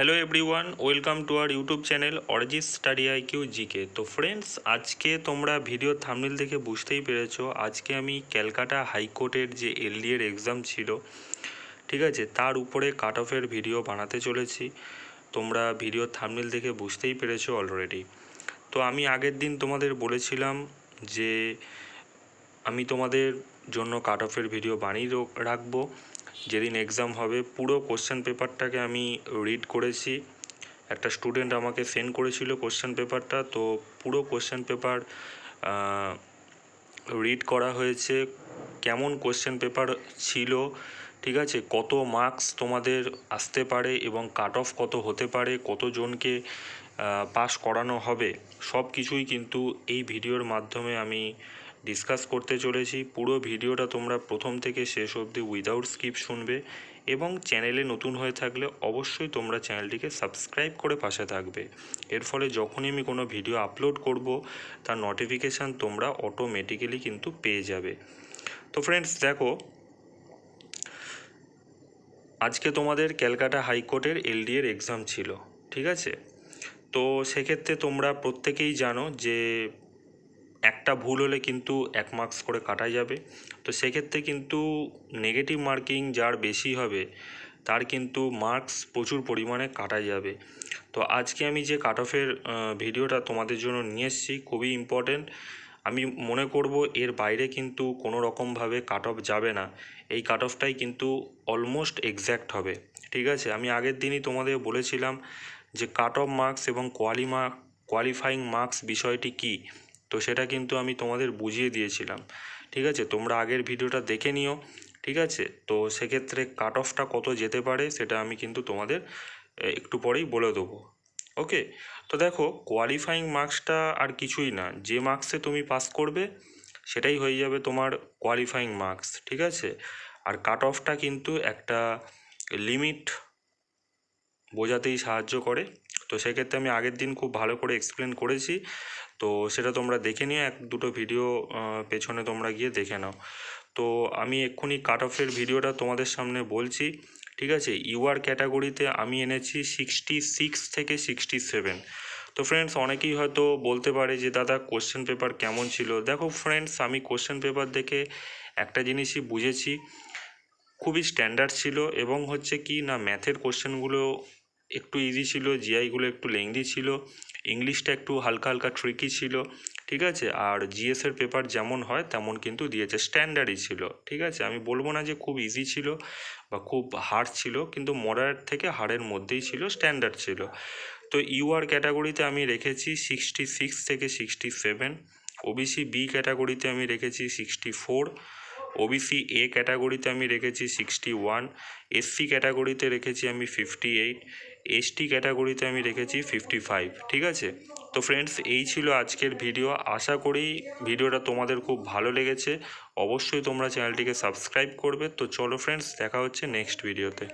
Hello everyone welcome to our YouTube channel Arijit study IQ GK তো friends আজকে তোমরা video thumbnail দেখে বুঝতেই পেরেছ, আজকে আমি ক্যালকাটা হাইকোর্টের যে এলডি এর এক্সাম ছিল, ঠিক আছে, তার উপরে কাট অফের ভিডিও বানাতে চলেছি। তোমরা ভিডিও থামনেল দেখে বুঝতেই পেরেছ অলরেডি তো আমি আগের দিন তোমাদের বলেছিলাম যে, আমি তোমাদের জন্য কাট অফের ভিডিও বানিয়ে রাখব। যেদিন এক্সাম হবে, পুরো কোশ্চেন পেপারটাকে আমি রিড করেছি। একটা স্টুডেন্ট আমাকে সেন্ড করেছিল কোশ্চেন পেপারটা তো পুরো কোশ্চেন পেপার রিড করা হয়েছে। কেমন কোশ্চেন পেপার ছিল, ঠিক আছে? কত মার্কস তোমাদের আসতে পারে এবং কাট অফ কত হতে পারে, কতজনকে পাস করানো হবে সব কিছুই কিন্তু এই ভিডিওর মাধ্যমে আমি ডিসকাস করতে চলেছি। পুরো ভিডিওটা তোমরা প্রথম থেকে শেষ অবধি উইদাউট স্কিপ শুনবে এবং চ্যানেলে নতুন হয়ে থাকলে অবশ্যই তোমরা চ্যানেলটিকে সাবস্ক্রাইব করে পাশে থাকবে। এর ফলে যখনই আমি কোনো ভিডিও আপলোড করব, তার নোটিফিকেশান তোমরা অটোমেটিক্যালি কিন্তু পেয়ে যাবে। তো ফ্রেন্ডস দেখো, আজকে তোমাদের ক্যালকাটা হাইকোর্টের এলডি এর এক্সাম ছিল, ঠিক আছে? তো সেক্ষেত্রে তোমরা প্রত্যেকেই জানো যে একটা ভুল হলে কিন্তু এক মার্কস করে কাটা যাবে। তো সেক্ষেত্রে কিন্তু নেগেটিভ মার্কিং যার বেশি হবে, তার কিন্তু মার্কস প্রচুর পরিমাণে কাটা যাবে। তো আজকে আমি যে কাট অফের ভিডিওটা তোমাদের জন্য নিয়ে এসেছি, খুবই ইম্পর্টেন্ট আমি মনে করব এর বাইরে কিন্তু কোনো রকমভাবে কাট অফ যাবে না। এই কাট অফটাই কিন্তু অলমোস্ট এক্স্যাক্ট হবে। ঠিক আছে? আমি আগের দিনই তোমাদের বলেছিলাম যে কাট অফ মার্কস এবং কোয়ালি মার্ক কোয়ালিফাইং মার্কস বিষয়টি কী? তো সেটা কিন্তু আমি তোমাদের বুঝিয়ে দিয়েছিলাম। ঠিক আছে? তোমরা আগের ভিডিওটা দেখে নিও। ঠিক আছে? তো সেক্ষেত্রে কাট অফটা কত যেতে পারে সেটা আমি কিন্তু তোমাদের একটু পরেই বলে দেবো। ওকে তো দেখো কোয়ালিফাইং মার্কসটা আর কিছুই না। যে মার্কসে তুমি পাস করবে, সেটাই হয়ে যাবে তোমার কোয়ালিফাইং মার্কস ঠিক আছে? আর কাট অফটা কিন্তু একটা লিমিট বোঝাতেই সাহায্য করে। তো সেক্ষেত্রে আমি আগের দিন খুব ভালো করে এক্সপ্লেন করেছি। তো সেটা তোমরা দেখে নিও এক দুটো ভিডিও পেছনে তোমরা গিয়ে দেখে নাও। তো আমি এক্ষুনি কাট অফের ভিডিওটা তোমাদের সামনে বলছি, ঠিক আছে? ইউআর ক্যাটাগরিতে আমি এনেছি সিক্সটি সিক্স থেকে সিক্সটি সেভেন তো ফ্রেন্ডস অনেকেই হয়তো বলতে পারে যে, দাদা কোশ্চেন পেপার কেমন ছিল? দেখো ফ্রেন্ডস আমি কোশ্চেন পেপার দেখে একটা জিনিসই বুঝেছি। খুবই স্ট্যান্ডার্ড ছিল এবং হচ্ছে কি না ম্যাথের কোশ্চেনগুলো একটু ইজি ছিল জিআইগুলো একটু লেংদি ছিল ইংলিশটা একটু হালকা হালকা ট্রিকি ছিল, ঠিক আছে? আর জিএসের পেপার যেমন হয় তেমন কিন্তু দিয়েছে স্ট্যান্ডার্ডই ছিল, ঠিক আছে? আমি বলব না যে খুব ইজি ছিল বা খুব হার্ড ছিল, কিন্তু মডারেট থেকে হার্ডের মধ্যেই ছিল স্ট্যান্ডার্ড ছিল। তো ইউআর ক্যাটাগরিতে আমি রেখেছি সিক্সটি সিক্স থেকে সিক্সটি সেভেন ওবিসি বি ক্যাটাগরিতে আমি রেখেছি সিক্সটি ফোর ওবিসি এ ক্যাটাগরিতে আমি রেখেছি সিক্সটি ওয়ান এসসি ক্যাটাগরিতে রেখেছি আমি ফিফটি এইট এসটি ক্যাটাগরিতে আমি রেখেছি ফিফটি ফাইভ ঠিক আছে? তো ফ্রেন্ডস এই ছিল আজকের ভিডিও আশা করি ভিডিওটা তোমাদের খুব ভালো লেগেছে। অবশ্যই তোমরা চ্যানেলটিকে সাবস্ক্রাইব করবে। তো চলো ফ্রেন্ডস দেখা হচ্ছে নেক্সট ভিডিওতে